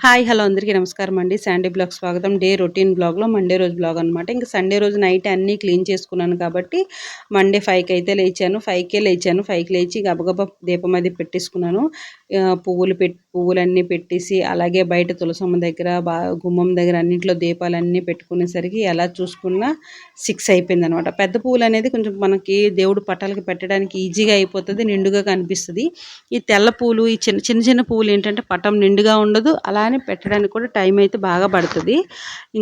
Hi hello అందరికీ నమస్కారం అండి. శాండీ బ్లాగ్ స్వాగతం. డే రొటీన్ బ్లాగ్లో మండే రోజు బ్లాగ్ అనమాట ఇంకా సండే రోజు నైట్ అన్నీ క్లీన్ చేసుకున్నాను కాబట్టి మండే ఫైవ్కి అయితే లేచాను. ఫైవ్కే లేచాను. ఫైవ్కి లేచి గబగబా దీపం అది పెట్టేసుకున్నాను. పువ్వులు పెట్ పువ్వులన్నీ పెట్టేసి అలాగే బయట తులసమ్మ దగ్గర బా గుమ్మం దగ్గర అన్నింటిలో దీపాలన్నీ పెట్టుకునేసరికి ఎలా చూసుకున్నా సిక్స్ అయిపోయింది అనమాట పెద్ద పువ్వులు అనేది కొంచెం మనకి దేవుడు పట్టాలకి పెట్టడానికి ఈజీగా అయిపోతుంది నిండుగా కనిపిస్తుంది. ఈ తెల్ల పూలు ఈ చిన్న చిన్న చిన్న పువ్వులు ఏంటంటే పటం నిండుగా ఉండదు. అలా కానీ పెట్టడానికి కూడా టైం అయితే బాగా పడుతుంది.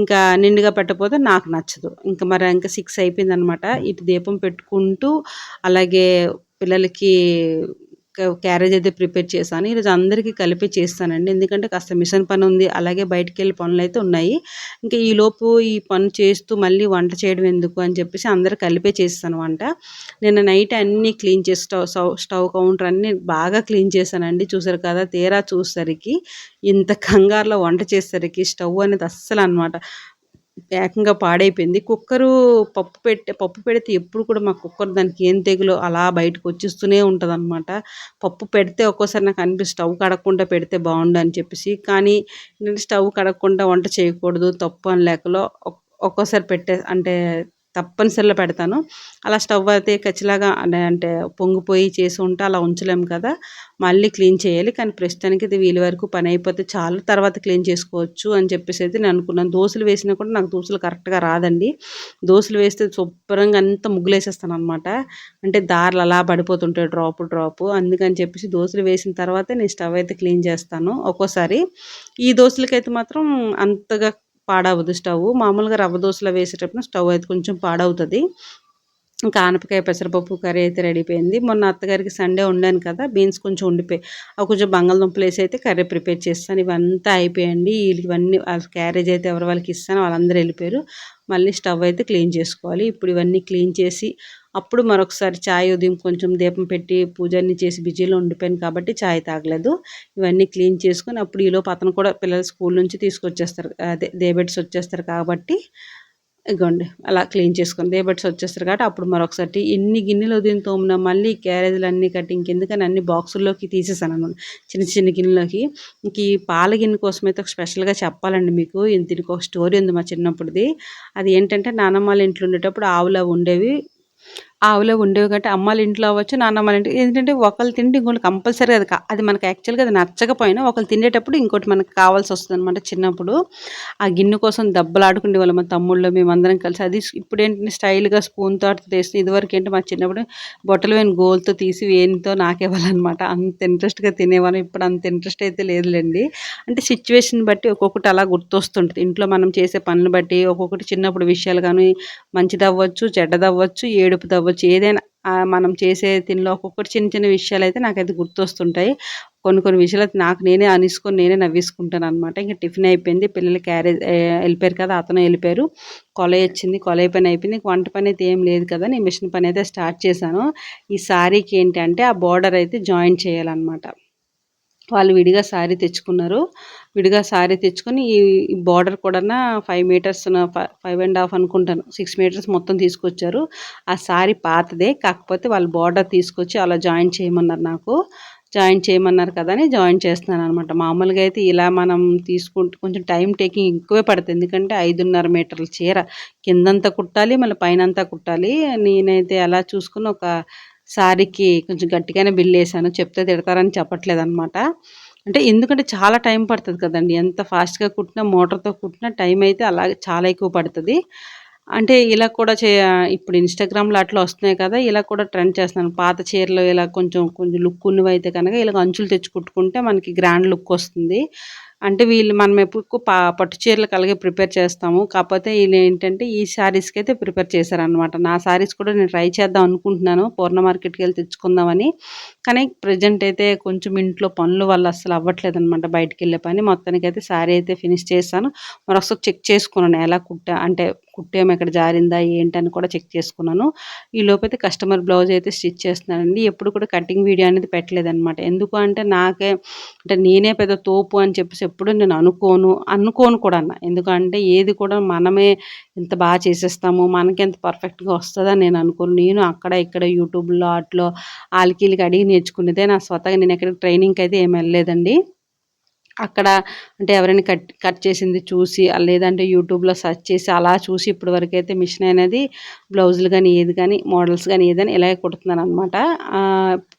ఇంకా నిండుగా పెట్టకపోతే నాకు నచ్చదు. ఇంకా మరి ఇంకా సిక్స్ అయిపోయింది అనమాట ఇటు దీపం పెట్టుకుంటూ అలాగే పిల్లలకి క్యారేజ్ అయితే ప్రిపేర్ చేశాను. ఈరోజు అందరికీ కలిపి చేస్తానండి. ఎందుకంటే కాస్త మిషన్ పని ఉంది. అలాగే బయటికి వెళ్ళి పనులు అయితే ఉన్నాయి. ఇంకా ఈలోపు ఈ పని చేస్తూ మళ్ళీ వంట చేయడం ఎందుకు అని చెప్పేసి అందరు కలిపే చేస్తాను వంట నేను నైట్ అన్నీ క్లీన్ చేసి స్టవ్ స్టవ్ కౌంటర్ అన్నీ బాగా క్లీన్ చేశానండి. చూసారు కదా తీరా చూసేసరికి ఇంత కంగారులో వంట చేసేసరికి స్టవ్ అనేది అస్సలు అనమాట. ఏకంగా పాడైపోయింది. కుక్కరు పప్పు పెట్టే పప్పు పెడితే ఎప్పుడు కూడా మా కుక్కర్ దానికి ఏం తెగులో అలా బయటకు వచ్చేస్తూనే ఉంటుంది అనమాట పప్పు పెడితే ఒక్కోసారి నాకు అనిపిస్తుంది స్టవ్ కడగకుండా పెడితే బాగుండు అని చెప్పేసి. కానీ నేను స్టవ్ కడగకుండా వంట చేయకూడదు తప్పు అని లేకలో ఒక్కోసారి పెట్టే అంటే తప్పనిసరిలో పెడతాను. అలా స్టవ్ అయితే ఖచ్చితంగా అంటే పొంగిపోయి చేసి ఉంటే అలా ఉంచలేము కదా. మళ్ళీ క్లీన్ చేయాలి. కానీ ప్రస్తుతానికి ఇది వీలు వరకు పని అయిపోతే చాలు. తర్వాత క్లీన్ చేసుకోవచ్చు అని చెప్పేసి అయితే నేను అనుకున్నాను. దోశలు వేసినా కూడా నాకు దోశలు కరెక్ట్గా రాదండి. దోశలు వేస్తే శుభ్రంగా అంతా ముగ్గులేసేస్తాను అనమాట అంటే దారులు అలా పడిపోతుంటాయి డ్రాప్ డ్రాప్. అందుకని చెప్పేసి దోశలు వేసిన తర్వాతే నేను స్టవ్ అయితే క్లీన్ చేస్తాను ఒక్కోసారి. ఈ దోశలకైతే మాత్రం అంతగా పాడవదు స్టవ్ మామూలుగా రవ్వ దోశలో వేసేటప్పుడు స్టవ్ అయితే కొంచెం పాడవుతుంది. ఇంకా ఆనపకాయ పెసరపప్పు కర్రీ అయితే రెడీ అయిపోయింది మొన్న అత్తగారికి సండే ఉండాను కదా బీన్స్ కొంచెం ఉండిపోయి అవి కొంచెం బంగాళదుంపలు వేసి అయితే కర్రీ ప్రిపేర్ చేస్తాను. ఇవంతా అయిపోయండి ఇవన్నీ వాళ్ళ క్యారేజ్ అయితే ఎవరి వాళ్ళకి ఇస్తాను వాళ్ళందరూ వెళ్ళిపోయారు. మళ్ళీ స్టవ్ అయితే క్లీన్ చేసుకోవాలి. ఇప్పుడు ఇవన్నీ క్లీన్ చేసి అప్పుడు మరొకసారి ఛాయ్ ఉదయం కొంచెం దీపం పెట్టి పూజన్ని చేసి బిజీలో ఉండిపోయాను కాబట్టి ఛాయ్ తాగలేదు. ఇవన్నీ క్లీన్ చేసుకొని అప్పుడు ఈలోపు అతను కూడా పిల్లలు స్కూల్ నుంచి తీసుకొచ్చేస్తారు. అదే దేబెట్స్ వచ్చేస్తారు కాబట్టి ఇగోండి అలా క్లీన్ చేసుకుని దేబట్స్ వచ్చేస్తారు కాబట్టి అప్పుడు మరొకసారి ఎన్ని గిన్నెలు వదిలిన తోమినా మళ్ళీ క్యారేజీలు అన్నీ కట్టి ఇంకెందుకని అన్ని బాక్సుల్లోకి తీసేసాను అనమాట. చిన్న చిన్న గిన్నెలోకి ఇంక ఈ పాల గిన్నె కోసం అయితే స్పెషల్గా చెప్పాలండి మీకు. దీనికి ఒక స్టోరీ ఉంది మా చిన్నప్పుడుది. అది ఏంటంటే నానమ్మ వాళ్ళ ఇంట్లో ఉండేటప్పుడు ఆవులు ఉండేవి. ఆవులో ఉండేవి కాబట్టి అమ్మాళ్ళ ఇంట్లో అవ్వచ్చు నాన్నమ్మ ఇంట్లో. ఏంటంటే ఒకళ్ళు తింటే ఇంకోటి కంపల్సరీ అది అది మనకు యాక్చువల్గా అది నచ్చకపోయినా ఒకళ్ళు తినేటప్పుడు ఇంకోటి మనకు కావాల్సి వస్తుంది అనమాట చిన్నప్పుడు. ఆ గిన్నె కోసం దెబ్బలాడుకునే వాళ్ళం మా తమ్ముళ్ళు మేమందరం కలిసి. అది ఇప్పుడు ఏంటంటే స్టైల్గా స్పూన్తో తీసి ఇదివరకు ఏంటి మా చిన్నప్పుడు బొట్టలు వేని గోల్తో తీసి వేనితో నాకేవాళ్ళనమాట అంత ఇంట్రెస్ట్గా తినేవాళ్ళం. ఇప్పుడు అంత ఇంట్రెస్ట్ అయితే లేదులేండి. అంటే సిచ్యువేషన్ బట్టి ఒక్కొక్కటి అలా గుర్తొస్తుంటుంది. ఇంట్లో మనం చేసే పనులు బట్టి ఒక్కొక్కటి చిన్నప్పుడు విషయాలు కానీ మంచిది అవ్వచ్చు చెడ్డదవ్వచ్చు ఏడుపు తవ్వచ్చు అవ్వచ్చు ఏదైనా మనం చేసే తినలో ఒక్కొక్కటి చిన్న చిన్న విషయాలు అయితే నాకైతే గుర్తొస్తుంటాయి. కొన్ని కొన్ని విషయాలు నాకు నేనే అనిసుకొని నేనే నవ్వేసుకుంటాను అనమాట ఇంకా టిఫిన్ అయిపోయింది పిల్లలు క్యారేజ్ వెళ్ళిపోయారు కదా అతను వెళ్ళిపోయారు. కొలై వచ్చింది కొలై పని అయిపోయింది. వంట పని అయితే ఏం లేదు కదా నేను మిషన్ పని అయితే స్టార్ట్ చేశాను. ఈ శారీకి ఏంటంటే ఆ బార్డర్ అయితే జాయిన్ చేయాలన్నమాట. వాళ్ళు విడిగా శారీ తెచ్చుకున్నారు. విడిగా శారీ తెచ్చుకొని ఈ బార్డర్ కూడా five metres five and half అనుకుంటాను. సిక్స్ మీటర్స్ మొత్తం తీసుకొచ్చారు. ఆ శారీ పాతదే. కాకపోతే వాళ్ళు బార్డర్ తీసుకొచ్చి అలా జాయిన్ చేయమన్నారు నాకు. జాయిన్ చేయమన్నారు కదా అని జాయిన్ చేస్తున్నాను అనమాట మామూలుగా అయితే ఇలా మనం తీసుకుంటే కొంచెం టైం టేకింగ్ ఎక్కువే పడుతుంది. ఎందుకంటే ఐదున్నర మీటర్ల చీర. కిందంతా కుట్టాలి మళ్ళీ పైనంతా కుట్టాలి. నేనైతే ఎలా చూసుకుని ఒక శారీకి కొంచెం గట్టిగానే బిల్ వేసాను చెప్తే తిడతారని చెప్పట్లేదు అనమాట అంటే ఎందుకంటే చాలా టైం పడుతుంది కదండి. ఎంత ఫాస్ట్గా కుట్టినా మోటార్తో కుట్టినా టైం అయితే అలాగే చాలా ఎక్కువ పడుతుంది. అంటే ఇలా కూడా చే ఇప్పుడు ఇన్స్టాగ్రామ్లో అట్లా వస్తున్నాయి కదా ఇలా కూడా ట్రెండ్ చేస్తున్నాను. పాత చీరలు ఇలా కొంచెం కొంచెం లుక్ ఉన్నవి అయితే కనుక ఇలా అంచులు తెచ్చి కుట్టుకుంటే మనకి గ్రాండ్ లుక్ వస్తుంది. అంటే వీళ్ళు మనం ఎప్పుడు పా పట్టు చీరలకు అలాగే ప్రిపేర్ చేస్తాము. కాకపోతే వీళ్ళు ఏంటంటే ఈ శారీస్కి అయితే ప్రిపేర్ చేశారనమాట నా శారీస్ కూడా నేను ట్రై చేద్దాం అనుకుంటున్నాను. పూర్ణ మార్కెట్కి వెళ్ళి తెచ్చుకుందామని. కానీ ప్రజెంట్ అయితే కొంచెం ఇంట్లో పనులు వల్ల అసలు అవ్వట్లేదు అనమాట బయటకు వెళ్ళే పని. మొత్తానికి అయితే శారీ అయితే ఫినిష్ చేశాను. మరొకసారి చెక్ చేసుకున్నాను ఎలా కుట్టా అంటే కుట్టేమో ఎక్కడ జారిందా ఏంటని కూడా చెక్ చేసుకున్నాను. ఈ లోపైతే కస్టమర్ బ్లౌజ్ అయితే స్టిచ్ చేస్తున్నానండి ఎప్పుడు కూడా కటింగ్ వీడియో అనేది పెట్టలేదన్నమాట. ఎందుకు అంటే నాకే అంటే నేనే పెద్ద తోపు అని చెప్పేసి ఎప్పుడు నేను అనుకోను అనుకోను కూడా అన్న. ఎందుకంటే ఏది కూడా మనమే ఎంత బాగా చేసేస్తాము మనకి ఎంత పర్ఫెక్ట్గా వస్తుందని నేను అనుకోను. నేను అక్కడ ఇక్కడ యూట్యూబ్లో అట్లో వాళ్ళకి అడిగి నేర్చుకునేదే నా స్వతగా నేను ఎక్కడికి ట్రైనింగ్కి అయితే ఏమి వెళ్ళలేదండి. అక్కడ అంటే ఎవరైనా కట్ కట్ చేసింది చూసి లేదంటే యూట్యూబ్లో సెర్చ్ చేసి అలా చూసి ఇప్పటి వరకు అయితే మిషన్ అనేది బ్లౌజులు కానీ ఏది కానీ మోడల్స్ కానీ ఏదని ఇలాగే కుడుతున్నాను అనమాట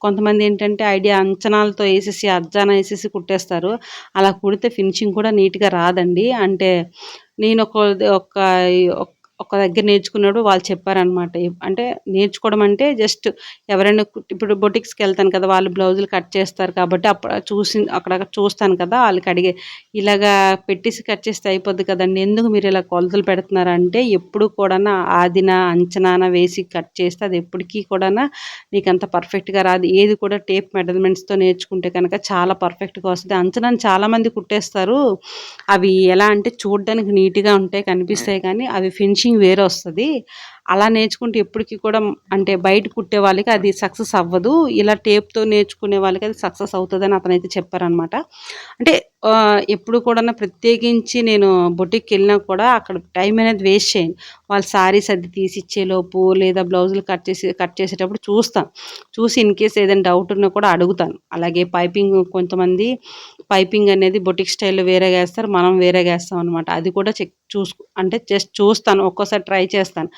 కొంతమంది ఏంటంటే ఐడియా అంచనాలతో వేసేసి అజ్జాన వేసేసి కుట్టేస్తారు. అలా కుడితే ఫినిషింగ్ కూడా నీట్గా రాదండి. అంటే నేను ఒక ఒక ఒక దగ్గర నేర్చుకున్నప్పుడు వాళ్ళు చెప్పారనమాట అంటే నేర్చుకోవడం అంటే జస్ట్ ఎవరైనా ఇప్పుడు బొటిక్స్కి వెళ్తాను కదా వాళ్ళు బ్లౌజులు కట్ చేస్తారు కాబట్టి అప్పుడు చూసి అక్కడ చూస్తాను కదా వాళ్ళకి అడిగే ఇలాగా పెట్టేసి కట్ చేస్తే అయిపోద్ది కదండి. ఎందుకు మీరు ఇలా కొలతలు పెడుతున్నారంటే ఎప్పుడు కూడా ఆదిన అంచనాన వేసి కట్ చేస్తే అది ఎప్పటికీ కూడా నీకు అంత పర్ఫెక్ట్గా రాదు. ఏది కూడా టేప్ మెజర్మెంట్స్తో నేర్చుకుంటే కనుక చాలా పర్ఫెక్ట్గా వస్తుంది. అంచనాన్ని చాలామంది కుట్టేస్తారు. అవి ఎలా అంటే చూడడానికి నీట్గా ఉంటాయి కనిపిస్తాయి కానీ అవి ఫినిషింగ్ వేరే వస్తుంది అలా నేర్చుకుంటే ఎప్పటికీ కూడా అంటే బయట కుట్టే వాళ్ళకి అది సక్సెస్ అవ్వదు. ఇలా టేప్తో నేర్చుకునే వాళ్ళకి అది సక్సెస్ అవుతుందని అతనైతే చెప్పారనమాట అంటే ఎప్పుడు కూడా ప్రత్యేకించి నేను బొటిక్కి వెళ్ళినా కూడా అక్కడ టైం అనేది వేస్ట్ చేయను వాళ్ళు శారీస్ అది తీసిచ్చేలోపు లేదా బ్లౌజులు కట్ చేసి కట్ చేసేటప్పుడు చూస్తాను. చూసి ఇన్ కేస్ ఏదైనా డౌట్ ఉన్నా కూడా అడుగుతాను. అలాగే పైపింగ్ కొంతమంది పైపింగ్ అనేది బొటిక్ స్టైల్లో వేరే వేస్తారు మనం వేరే వేస్తాం అనమాట అది కూడా చెక్ చూసు అంటే జస్ట్ చూస్తాను. ఒక్కోసారి ట్రై చేస్తాను.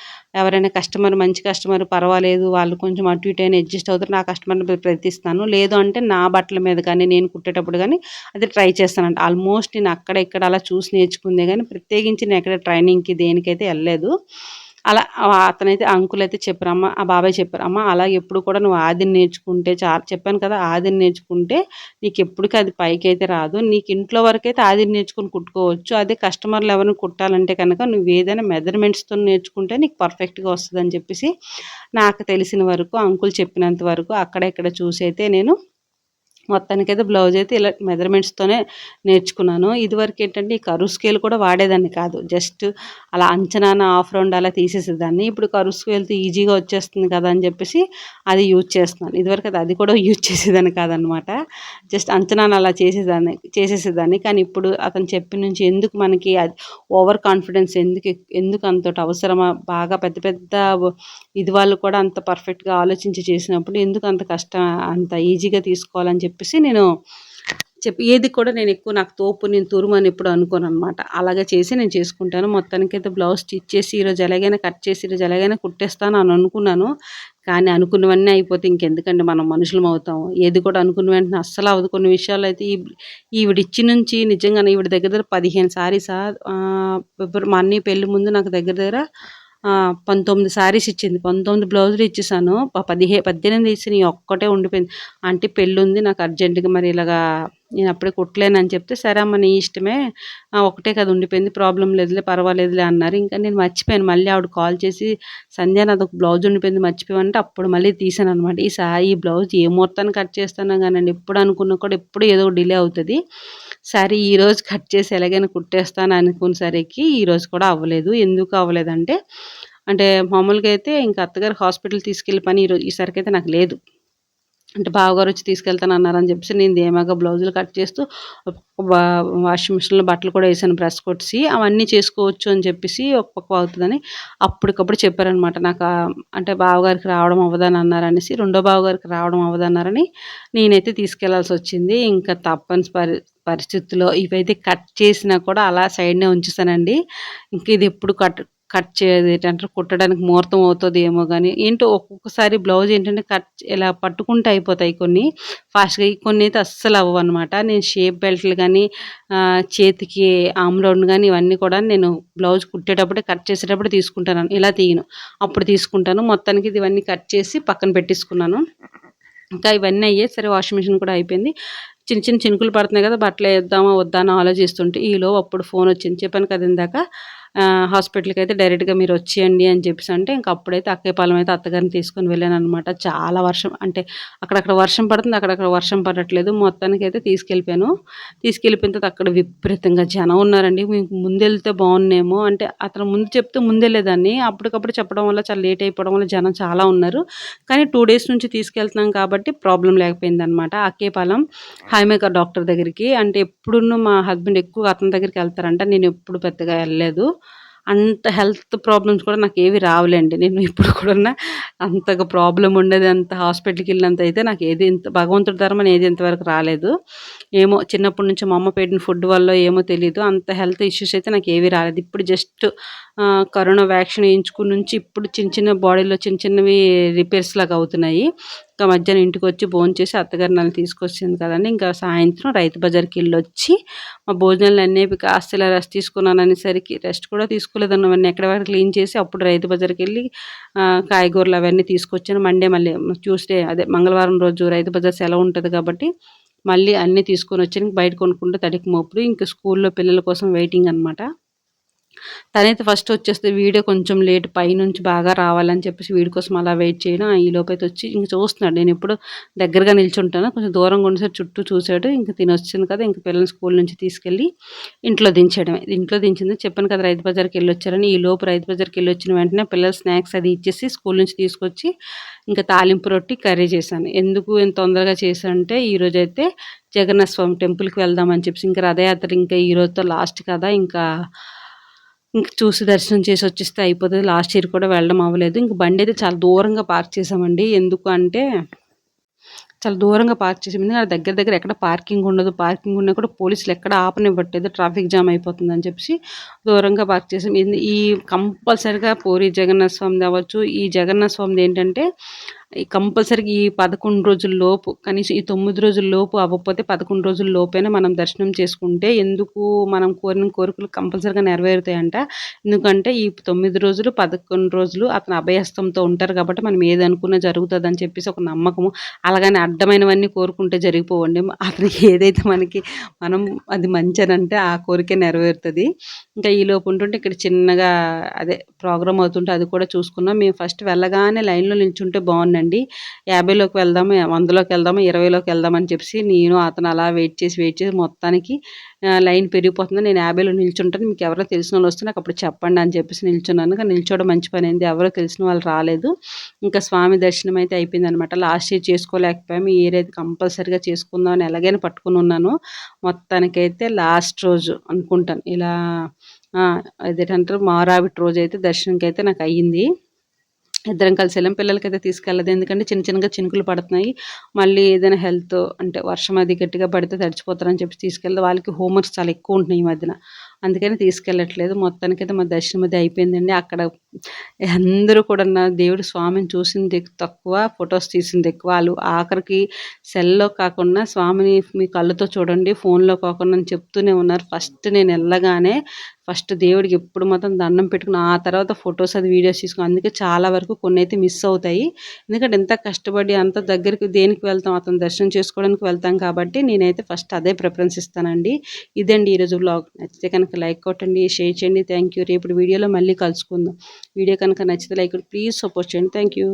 ఎవరైనా కస్టమర్ మంచి కస్టమర్ పర్వాలేదు వాళ్ళు కొంచెం అటు ఇటు అయినా అడ్జస్ట్ అవుతారు నా కస్టమర్ని ప్రయత్నిస్తాను. లేదు అంటే నా బట్టల మీద కానీ నేను కుట్టేటప్పుడు కానీ అది ట్రై చేస్తానంట ఆల్మోస్ట్ నేను అక్కడ ఇక్కడ అలా చూసి నేర్చుకుందే కానీ ప్రత్యేకించి నేను ఎక్కడ ట్రైనింగ్కి దేనికైతే వెళ్ళలేదు. అలా అతనైతే అంకుల్ అయితే చెప్పారమ్మ ఆ బాబాయ్ చెప్పారమ్మా అలా ఎప్పుడు కూడా నువ్వు ఆదిని నేర్చుకుంటే చా చెప్పాను కదా ఆదిని నేర్చుకుంటే నీకు ఎప్పటికీ అది పైకి అయితే రాదు. నీకు ఇంట్లో వరకు అయితే ఆదిని నేర్చుకుని కుట్టుకోవచ్చు. అదే కస్టమర్లు ఎవరిని కుట్టాలంటే కనుక నువ్వు ఏదైనా మెజర్మెంట్స్తో నేర్చుకుంటే నీకు పర్ఫెక్ట్గా వస్తుందని చెప్పేసి నాకు తెలిసిన వరకు అంకుల్ చెప్పినంత వరకు అక్కడ ఇక్కడ చూసి అయితే నేను మొత్తానికైతే బ్లౌజ్ అయితే ఇలా మెజర్మెంట్స్తోనే నేర్చుకున్నాను. ఇదివరకు ఏంటంటే ఈ కరువు స్కేల్ కూడా వాడేదాన్ని కాదు. జస్ట్ అలా అంచనాన ఆఫ్ రౌండ్ అలా తీసేసేదాన్ని. ఇప్పుడు కరు స్కేల్తో ఈజీగా వచ్చేస్తుంది కదా అని చెప్పేసి అది యూజ్ చేస్తున్నాను. ఇదివరకు అది అది కూడా యూజ్ చేసేదాన్ని కాదనమాట. జస్ట్ అంచనాన అలా చేసేదాన్ని చేసేసేదాన్ని. కానీ ఇప్పుడు అతను చెప్పిన నుంచి ఎందుకు మనకి అది ఓవర్ కాన్ఫిడెన్స్ ఎందుకు ఎందుకు అంతటి అవసరమా? బాగా పెద్ద పెద్ద ఇది వాళ్ళు కూడా అంత పర్ఫెక్ట్గా ఆలోచించి చేసినప్పుడు ఎందుకు అంత కష్టం అంత ఈజీగా తీసుకోవాలని చెప్పేసి నేను చెప్పి ఏది కూడా నేను ఎక్కువ నాకు తోపు నేను తురుమని ఎప్పుడు అనుకోను అనమాట అలాగే చేసి నేను చేసుకుంటాను. మొత్తానికి అయితే బ్లౌజ్ స్టిచ్ చేసి ఈరోజు ఎలాగైనా కట్ చేసి ఈరోజు ఎలాగైనా కుట్టేస్తాను అని అనుకున్నాను. కానీ అనుకున్నవన్నీ అయిపోతే ఇంకెందుకంటే మనం మనుషులం అవుతాం. ఏది కూడా అనుకున్న వెంటనే అస్సలు అవ్వదు. కొన్ని విషయాలు అయితే ఈ ఈవిడిచ్చి నుంచి నిజంగానే ఈవిడ దగ్గర దగ్గర పదిహేను సారీసా మా అన్నయ్య పెళ్ళి ముందు నాకు దగ్గర దగ్గర పంతొమ్మిది శారీస్ ఇచ్చింది. పంతొమ్మిది బ్లౌజులు ఇచ్చేసాను. పదిహే పద్దెనిమిది ఇచ్చిన ఒక్కటే ఉండిపోయింది. అంటే పెళ్ళి ఉంది నాకు అర్జెంటుగా మరి ఇలాగా నేను అప్పుడే కుట్టలేనని చెప్తే సరే అమ్మ నీ ఇష్టమే. ఒకటే కదా ఉండిపోయింది. ప్రాబ్లం లేదులే పర్వాలేదులే అన్నారు. ఇంకా నేను మర్చిపోయాను. మళ్ళీ ఆవిడ కాల్ చేసి సంధ్య నాది ఒక బ్లౌజ్ ఉండిపోయింది. మర్చిపోయామంటే అప్పుడు మళ్ళీ తీసాను అనమాట ఈ సా ఈ బ్లౌజ్ ఏ ముహూర్తాన్ని కట్ చేస్తానో కానీ ఎప్పుడు అనుకున్నా కూడా ఎప్పుడు ఏదో డిలే అవుతుంది. సరే ఈరోజు కట్ చేసి ఎలాగైనా కుట్టేస్తాను అనుకునేసరికి ఈరోజు కూడా అవ్వలేదు. ఎందుకు అవ్వలేదంటే అంటే మామూలుగా అయితే ఇంకా అత్తగారు హాస్పిటల్ తీసుకెళ్ళి పని ఈరోజు ఈసరికి అయితే నాకు లేదు. అంటే బావగారు వచ్చి తీసుకెళ్తాను అన్నారని చెప్పేసి నేను ధీమాగా బ్లౌజులు కట్ చేస్తూ వాషింగ్ మిషన్లో బట్టలు కూడా వేసాను బ్రష్ కొట్టి అవన్నీ చేసుకోవచ్చు అని చెప్పేసి ఒక్కొక్క అవుతుందని అప్పటికప్పుడు చెప్పారనమాట నాకు అంటే బావగారికి రావడం అవ్వదని అన్నారనేసి రెండో బావగారికి రావడం అవ్వదన్నారని నేనైతే తీసుకెళ్ళాల్సి వచ్చింది. ఇంకా తప్పని పరి పరిస్థితుల్లో ఇవైతే కట్ చేసినా కూడా అలా సైడ్నే ఉంచుతానండి ఇంక ఇది ఎప్పుడు కట్ కట్ చేయదు ఏంటంటే కుట్టడానికి ముహూర్తం అవుతుంది ఏమో కానీ ఏంటో ఒక్కొక్కసారి బ్లౌజ్ ఏంటంటే కట్ ఇలా పట్టుకుంటే అయిపోతాయి కొన్ని. ఫాస్ట్గా కొన్ని అయితే అస్సలు అవ్వవు అనమాట నేను షేప్ బెల్ట్లు కానీ చేతికి ఆమ్రౌండ్ కానీ ఇవన్నీ కూడా నేను బ్లౌజ్ కుట్టేటప్పుడే కట్ చేసేటప్పుడు తీసుకుంటాను. ఇలా తీయను. అప్పుడు తీసుకుంటాను. మొత్తానికి ఇవన్నీ కట్ చేసి పక్కన పెట్టేసుకున్నాను. ఇంకా ఇవన్నీ అయ్యే సరే వాషింగ్ మిషన్ కూడా అయిపోయింది. చిన్న చిన్న చినుకులు పడుతున్నాయి కదా బట్టలు వేద్దామా వద్దా అని ఆలోచిస్తుంటే ఈలో అప్పుడు ఫోన్ వచ్చింది. చెప్పాను కదా ఇందాక. హాస్పిటల్కి అయితే డైరెక్ట్గా మీరు వచ్చేయండి అని చెప్పేసి అంటే ఇంక అప్పుడైతే అక్కయ్యపాలెం అయితే అత్తగారిని తీసుకొని వెళ్ళాను అనమాట చాలా వర్షం అంటే అక్కడక్కడ వర్షం పడుతుంది అక్కడక్కడ వర్షం పడట్లేదు. మొత్తానికి అయితే తీసుకెళ్ళిపోయాను. తీసుకెళ్ళిపోయిన తర్వాత అక్కడ విపరీతంగా జనం ఉన్నారండి. మీకు ముందెళ్తే బాగున్నేమో అంటే అతను ముందు చెప్తే ముందెళ్ళేదాన్ని. అప్పటికప్పుడు చెప్పడం వల్ల చాలా లేట్ అయిపోవడం వల్ల జనం చాలా ఉన్నారు. కానీ టూ డేస్ నుంచి తీసుకెళ్తున్నాం కాబట్టి ప్రాబ్లం లేకపోయింది అనమాట అక్కేపాలెం హైమేకర్ డాక్టర్ దగ్గరికి అంటే ఎప్పుడున్న మా హస్బెండ్ ఎక్కువ అతని దగ్గరికి వెళ్తారంట. నేను ఎప్పుడు పెద్దగా వెళ్ళలేదు. అంత హెల్త్ ప్రాబ్లమ్స్ కూడా నాకు ఏవి రావులేండి. నేను ఇప్పుడు కూడా అంతగా ప్రాబ్లం ఉండేది అంత హాస్పిటల్కి వెళ్ళినంత అయితే నాకు ఏది ఇంత భగవంతుడి ధర్మం ఏది ఇంతవరకు రాలేదు. ఏమో చిన్నప్పటి నుంచి మా అమ్మ పెట్టిన ఫుడ్ వల్ల ఏమో తెలియదు అంత హెల్త్ ఇష్యూస్ అయితే నాకు ఏవి రాలేదు. ఇప్పుడు జస్ట్ కరోనా వ్యాక్సిన్ వేయించుకుని నుంచి ఇప్పుడు చిన్న చిన్న బాడీలో చిన్న చిన్నవి రిపేర్స్ లాగా అవుతున్నాయి. ఇంకా మధ్యాహ్నం ఇంటికి వచ్చి భోజనం చేసి అత్తగారు నన్ను తీసుకొచ్చింది కదండి. ఇంకా సాయంత్రం రైతు బజార్కి వెళ్ళి వచ్చి మా భోజనాలు అన్నీ కాస్త ఇలా రెస్ట్ తీసుకున్నాను అనేసరికి రెస్ట్ కూడా తీసుకోలేదన్న అవన్నీ ఎక్కడ వరకు క్లీన్ చేసి అప్పుడు రైతు బజార్కి వెళ్ళి కాయగూరలు అవన్నీ తీసుకొచ్చాను. మండే మళ్ళీ ట్యూస్డే అదే మంగళవారం రోజు రైతు బజార్ సెలవు ఉంటుంది కాబట్టి మళ్ళీ అన్నీ తీసుకొని వచ్చాను బయట కొనుక్కుంటే తడికి మోపుడు. ఇంకా స్కూల్లో పిల్లల కోసం వెయిటింగ్ అనమాట తనైతే ఫస్ట్ వచ్చేస్తే వీడియో కొంచెం లేట్ పైనుంచి బాగా రావాలని చెప్పేసి వీడి కోసం అలా వెయిట్ చేయడం ఈ లోపైతే వచ్చి ఇంక చూస్తున్నాడు. నేను ఎప్పుడు దగ్గరగా నిల్చుంటాను కొంచెం దూరంగా ఉండేసరి చుట్టూ చూశాడు ఇంకా తిని వచ్చింది కదా ఇంక పిల్లల్ని స్కూల్ నుంచి తీసుకెళ్ళి ఇంట్లో దించడమే ఇంట్లో దించింది చెప్పాను కదా రైతు బజార్కి వెళ్ళి వచ్చారని ఈ లోపు రైతు బజార్కి వెళ్ళి వచ్చిన వెంటనే పిల్లలు స్నాక్స్ అది ఇచ్చేసి స్కూల్ నుంచి తీసుకొచ్చి ఇంకా తాలింపు రొట్టి కర్రీ చేశాను. ఎందుకు ఇంత తొందరగా చేశానంటే ఈరోజు అయితే జగన్నాథ స్వామి టెంపుల్కి వెళ్దామని చెప్పేసి ఇంకా రథయాత్ర ఇంకా ఈరోజుతో లాస్ట్ కదా ఇంకా ఇంక చూసి దర్శనం చేసి వచ్చేస్తే అయిపోతుంది. లాస్ట్ ఇయర్ కూడా వెళ్ళడం అవ్వలేదు. ఇంక బండి అయితే చాలా దూరంగా పార్క్ చేసామండి. ఎందుకు అంటే చాలా దూరంగా పార్క్ చేసాం. ఎందుకంటే దగ్గర దగ్గర ఎక్కడ పార్కింగ్ ఉండదు. పార్కింగ్ ఉన్నా కూడా పోలీసులు ఎక్కడ ఆపనివ్వట్లేదు. ట్రాఫిక్ జామ్ అయిపోతుంది అని చెప్పేసి దూరంగా పార్క్ చేసాం. ఈ కంపల్సరిగా పూరి జగన్నాథ స్వామిది అవ్వచ్చు. ఈ జగన్నాథ స్వామిది ఏంటంటే కంపల్సరీగా ఈ పదకొండు రోజుల లోపు కనీసం ఈ తొమ్మిది రోజుల లోపు అవ్వకపోతే పదకొండు రోజుల లోపైనా మనం దర్శనం చేసుకుంటే ఎందుకు మనం కోరిన కోరికలు కంపల్సరీగా నెరవేరుతాయంట. ఎందుకంటే ఈ తొమ్మిది రోజులు పదకొండు రోజులు అతను అభయస్తంతో ఉంటారు కాబట్టి మనం ఏది అనుకున్నా జరుగుతుంది అని చెప్పేసి ఒక నమ్మకము. అలాగని అడ్డమైనవన్నీ కోరుకుంటే జరిగిపోవండి. అతనికి ఏదైతే మనకి మనం అది మంచి ఆ కోరిక నెరవేరుతుంది. ఇంకా ఈ లోపు ఉంటుంటే ఇక్కడ చిన్నగా అదే ప్రోగ్రామ్ అవుతుంటే అది కూడా చూసుకున్నాం. మేము ఫస్ట్ వెళ్ళగానే లైన్లో నిల్చుంటే బాగుండండి యాభైలోకి వెళ్దాము వందలోకి వెళ్దాము ఇరవైలోకి వెళ్దామని చెప్పి నేను అతను అలా వెయిట్ చేసి వెయిట్ చేసి మొత్తానికి లైన్ పెరిగిపోతుంది. నేను యాభైలో నిల్చుంటాను. మీకు ఎవరో తెలిసిన వాళ్ళు వస్తే నాకు అప్పుడు చెప్పండి అని చెప్పేసి నిల్చున్నాను. కానీ నిల్చోవడం మంచి పని అయింది. ఎవరో తెలిసిన వాళ్ళు రాలేదు. ఇంకా స్వామి దర్శనం అయితే అయిపోయింది అనమాట లాస్ట్ ఇయర్ చేసుకోలేకపోయాము. ఈ ఇయర్ అయితే కంపల్సరీగా చేసుకుందాం అని ఎలాగైనా పట్టుకుని ఉన్నాను. మొత్తానికైతే లాస్ట్ రోజు అనుకుంటాను. ఇలా అదేంటారు మారావిటి రోజు అయితే దర్శనంకి అయితే నాకు అయ్యింది. ఇద్దరం కలిసి వెళ్ళాం. పిల్లలకైతే తీసుకెళ్ళదు ఎందుకంటే చిన్న చిన్నగా చినుకులు పడుతున్నాయి. మళ్ళీ ఏదైనా హెల్త్ అంటే వర్షం అది గట్టిగా పడితే తడిచిపోతారని చెప్పి తీసుకెళ్తే వాళ్ళకి హోంవర్క్స్ చాలా ఎక్కువ ఉంటున్నాయి ఈ మధ్యన. అందుకని తీసుకెళ్ళట్లేదు. మొత్తానికైతే మా దర్శనం అది అయిపోయిందండి. అక్కడ అందరూ కూడా ఉన్న దేవుడు స్వామిని చూసింది తక్కువ ఫొటోస్ తీసింది ఎక్కువ. వాళ్ళు ఆఖరికి సెల్లో కాకుండా స్వామిని మీ కళ్ళతో చూడండి ఫోన్లో కాకుండా అని చెప్తూనే ఉన్నారు. ఫస్ట్ నేను వెళ్ళగానే ఫస్ట్ దేవుడికి ఎప్పుడు మాత్రం దండం పెట్టుకుని ఆ తర్వాత ఫొటోస్ అది వీడియోస్ తీసుకుని అందుకే చాలా వరకు కొన్ని అయితే మిస్ అవుతాయి. ఎందుకంటే ఎంత కష్టపడి అంత దగ్గరికి దేనికి వెళ్తాం? అతను దర్శనం చేసుకోవడానికి వెళ్తాం కాబట్టి నేనైతే ఫస్ట్ అదే ప్రిఫరెన్స్ ఇస్తానండి. ఇదండి ఈరోజు బ్లాగ్ నచ్చితే కనుక లైక్ కొట్టండి షేర్ చేయండి. థ్యాంక్ యూ రేపు వీడియోలో మళ్ళీ కలుసుకుందాం. వీడియో కనుక నచ్చితే లైక్ ప్లీజ్ సపోర్ట్ చేయండి. Thank you